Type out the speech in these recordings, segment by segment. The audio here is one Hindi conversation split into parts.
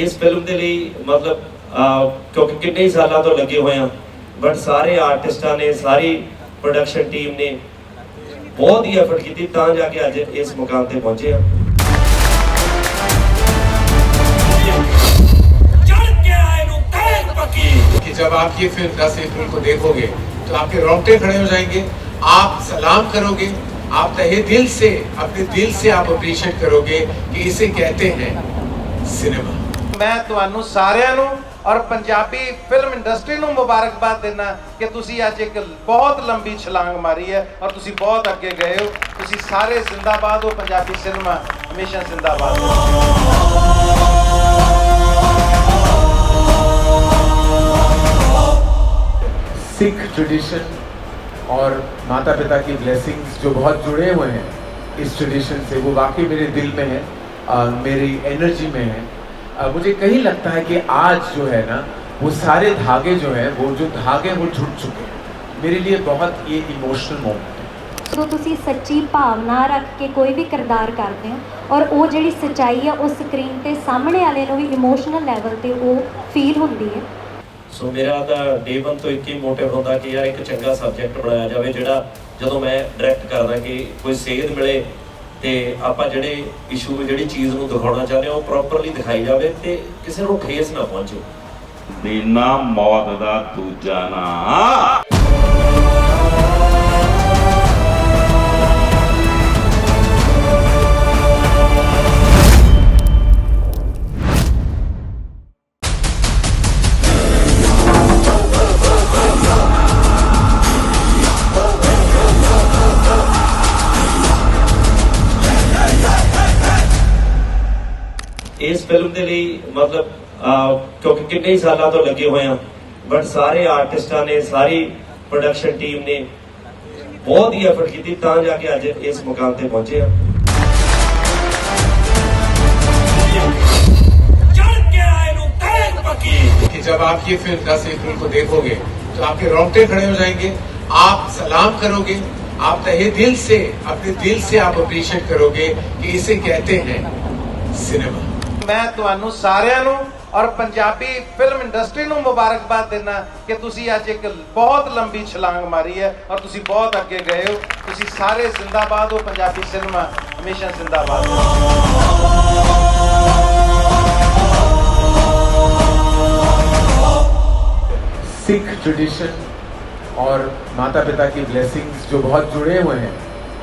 ਫਿਲਮ ਦੇ ਲਈ ਮਤਲਬ ਅਹ, ਕਿਉਂਕਿ ਕਿੰਨੇ ਹੀ ਸਾਲਾਂ ਤੋਂ ਲੱਗੇ ਹੋਏ ਆ ਬਟ ਸਾਰੇ ਆਰਟਿਸਟਾਂ ਨੇ ਸਾਰੀ ਪ੍ਰੋਡਕਸ਼ਨ ਟੀਮ ਨੇ ਬਹੁਤ ਹੀ ਐਫਰਟ ਕੀਤੀ ਤਾਂ ਜਾ ਕੇ ਅੱਜ ਇਸ ਮੁਕਾਮ ਤੇ ਪਹੁੰਚੇ ਆ कि जब आप ये फिल्म दस अप्रैल को देखोगे तो आपके रोंगटे खड़े हो जाएंगे आप सलाम करोगे आप तहे दिल से अपने दिल से आप अप्रिशिएट करोगे कि इसे कहते हैं सिनेमा ਮੈਂ ਤੁਹਾਨੂੰ ਸਾਰਿਆਂ ਨੂੰ ਔਰ ਪੰਜਾਬੀ ਫਿਲਮ ਇੰਡਸਟਰੀ ਨੂੰ ਮੁਬਾਰਕਬਾਦ ਦਿੰਦਾ ਕਿ ਤੁਸੀਂ ਅੱਜ ਇੱਕ ਬਹੁਤ ਲੰਬੀ ਛਲਾਂਗ ਮਾਰੀ ਹੈ ਔਰ ਤੁਸੀਂ ਬਹੁਤ ਅੱਗੇ ਗਏ ਹੋ ਤੁਸੀਂ ਸਾਰੇ ਜ਼ਿੰਦਾਬਾਦ ਹੋ ਪੰਜਾਬੀ ਸਿਨੇਮਾ ਹਮੇਸ਼ਾ ਜ਼ਿੰਦਾਬਾਦ ਰਹੋ सिख ट्रेडिशन और माता पिता की ब्लेसिंग्स जो बहुत जुड़े हुए हैं इस ट्रेडिशन से वो वाकई मेरे दिल में है अ, मेरी एनर्जी में है अ, मुझे कहीं लगता है कि आज जो है ना वो सारे धागे जो हैं वो जो धागे वो जुड़ चुके हैं मेरे लिए बहुत ये इमोशनल मोमेंट है ਜਦੋਂ ਤੁਸੀਂ ਸੱਚੀ ਭਾਵਨਾ ਰੱਖ ਕੇ ਕੋਈ ਵੀ ਕਿਰਦਾਰ ਕਰਦੇ ਹੋ ਔਰ ਉਹ ਜਿਹੜੀ ਸਚਾਈ ਆ ਉਹ ਸਕਰੀਨ ਤੇ ਸਾਹਮਣੇ ਵਾਲੇ ਨੂੰ ਵੀ ਇਮੋਸ਼ਨਲ ਲੈਵਲ ਤੇ ਉਹ ਫੀਲ ਹੁੰਦੀ ਹੈ ਸੋ ਮੇਰਾ ਤਾਂ ਡੇ 1 ਤੋਂ ਇੱਕ ਹੀ ਮੋਟਿਵ ਹੁੰਦਾ ਕਿ ਯਾਰ ਇੱਕ ਚੰਗਾ ਸਬਜੈਕਟ ਬਣਾਇਆ ਜਾਵੇ ਜਿਹੜਾ ਜਦੋਂ ਮੈਂ ਡਾਇਰੈਕਟ ਕਰਦਾ ਕਿ ਕੋਈ ਸੇਧ ਮਿਲੇ ਤੇ ਆਪਾਂ ਜਿਹੜੇ ਇਸ਼ੂ ਜਿਹੜੀ ਚੀਜ਼ ਨੂੰ ਦਿਖਾਉਣਾ ਚਾਹੁੰਦੇ ਹਾਂ, ਉਹ ਪ੍ਰੋਪਰਲੀ ਦਿਖਾਈ ਜਾਵੇ ਤੇ ਕਿਸੇ ਨੂੰ ਠੇਸ ਨਾ ਪਹੁੰਚੇ। ਦੇਨਾ ਮੌਤ ਦਾ ਦੂਜਾ ਨਾਂ। ਇਸ ਫਿਲਮ ਦੇ ਲਈ ਮਤਲਬ ਅਹ, ਕਿਉਂਕਿ ਕਿੰਨੇ ਹੀ ਸਾਲਾਂ ਤੋਂ ਲੱਗੇ ਹੋਏ ਆ ਬਟ ਸਾਰੇ ਆਰਟਿਸਟਾਂ ਨੇ ਸਾਰੀ ਪ੍ਰੋਡਕਸ਼ਨ ਟੀਮ ਨੇ ਬਹੁਤ ਹੀ ਐਫਰਟ ਕੀਤੀ ਤਾਂ ਜਾ ਕੇ ਅੱਜ ਇਸ ਮੁਕਾਮ ਤੇ ਪਹੁੰਚੇ ਆ कि जब आप ये फिल्म दस अप्रैल को देखोगे तो आपके रोंगटे खड़े हो जाएंगे आप सलाम करोगे आप तहे दिल से अपने दिल से आप अप्रिशिएट करोगे कि इसे कहते हैं सिनेमा ਮੈਂ ਤੁਹਾਨੂੰ ਸਾਰਿਆਂ ਨੂੰ ਔਰ ਪੰਜਾਬੀ ਫਿਲਮ ਇੰਡਸਟਰੀ ਨੂੰ ਮੁਬਾਰਕਬਾਦ ਦਿੰਦਾ ਕਿ ਤੁਸੀਂ ਅੱਜ ਇੱਕ ਬਹੁਤ ਲੰਬੀ ਛਲਾਂਗ ਮਾਰੀ ਹੈ ਔਰ ਤੁਸੀਂ ਬਹੁਤ ਅੱਗੇ ਗਏ ਹੋ ਤੁਸੀਂ ਸਾਰੇ ਜ਼ਿੰਦਾਬਾਦ ਹੋ ਪੰਜਾਬੀ ਸਿਨੇਮਾ ਹਮੇਸ਼ਾ ਜ਼ਿੰਦਾਬਾਦ ਰਹੋ सिख ट्रेडिशन और माता पिता की ब्लेसिंग्स जो बहुत जुड़े हुए हैं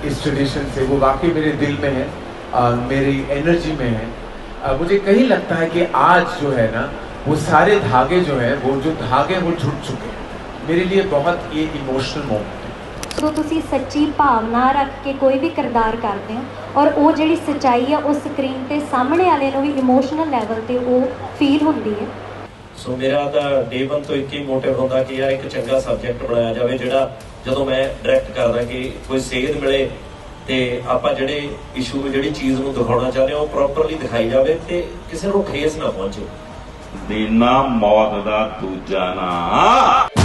इस ट्रेडिशन से वो वाकई मेरे दिल में है अ, मेरी एनर्जी में है अ, मुझे कहीं लगता है कि आज जो है ना वो सारे धागे जो हैं वो जो धागे वो जुड़ चुके हैं मेरे लिए बहुत ये इमोशनल मोमेंट है ਜਦੋਂ ਤੁਸੀਂ ਸੱਚੀ ਭਾਵਨਾ ਰੱਖ ਕੇ ਕੋਈ ਵੀ ਕਿਰਦਾਰ ਕਰਦੇ ਹੋ ਔਰ ਉਹ ਜਿਹੜੀ ਸਚਾਈ ਆ ਉਹ ਸਕਰੀਨ ਤੇ ਸਾਹਮਣੇ ਵਾਲੇ ਨੂੰ ਵੀ ਇਮੋਸ਼ਨਲ ਲੈਵਲ ਤੇ ਉਹ ਫੀਲ ਹੁੰਦੀ ਹੈ ਸੋ ਮੇਰਾ ਤਾਂ ਡੇ 1 ਤੋਂ ਇੱਕ ਹੀ ਮੋਟਿਵ ਹੁੰਦਾ ਕਿ ਯਾਰ ਇੱਕ ਚੰਗਾ ਸਬਜੈਕਟ ਬਣਾਇਆ ਜਾਵੇ ਜਿਹੜਾ ਜਦੋਂ ਮੈਂ ਡਾਇਰੈਕਟ ਕਰਦਾ ਕਿ ਕੋਈ ਸੇਧ ਮਿਲੇ ਤੇ ਆਪਾਂ ਜਿਹੜੇ ਇਸ਼ੂ ਜਿਹੜੀ ਚੀਜ਼ ਨੂੰ ਦਿਖਾਉਣਾ ਚਾਹ ਰਹੇ ਹਾਂ, ਉਹ ਪ੍ਰੋਪਰਲੀ ਦਿਖਾਈ ਜਾਵੇ ਤੇ ਕਿਸੇ ਨੂੰ ਠੇਸ ਨਾ ਪਹੁੰਚੇ। ਦੇਨਾ ਮੌਤ ਦਾ ਦੂਜਾ ਨਾਂ।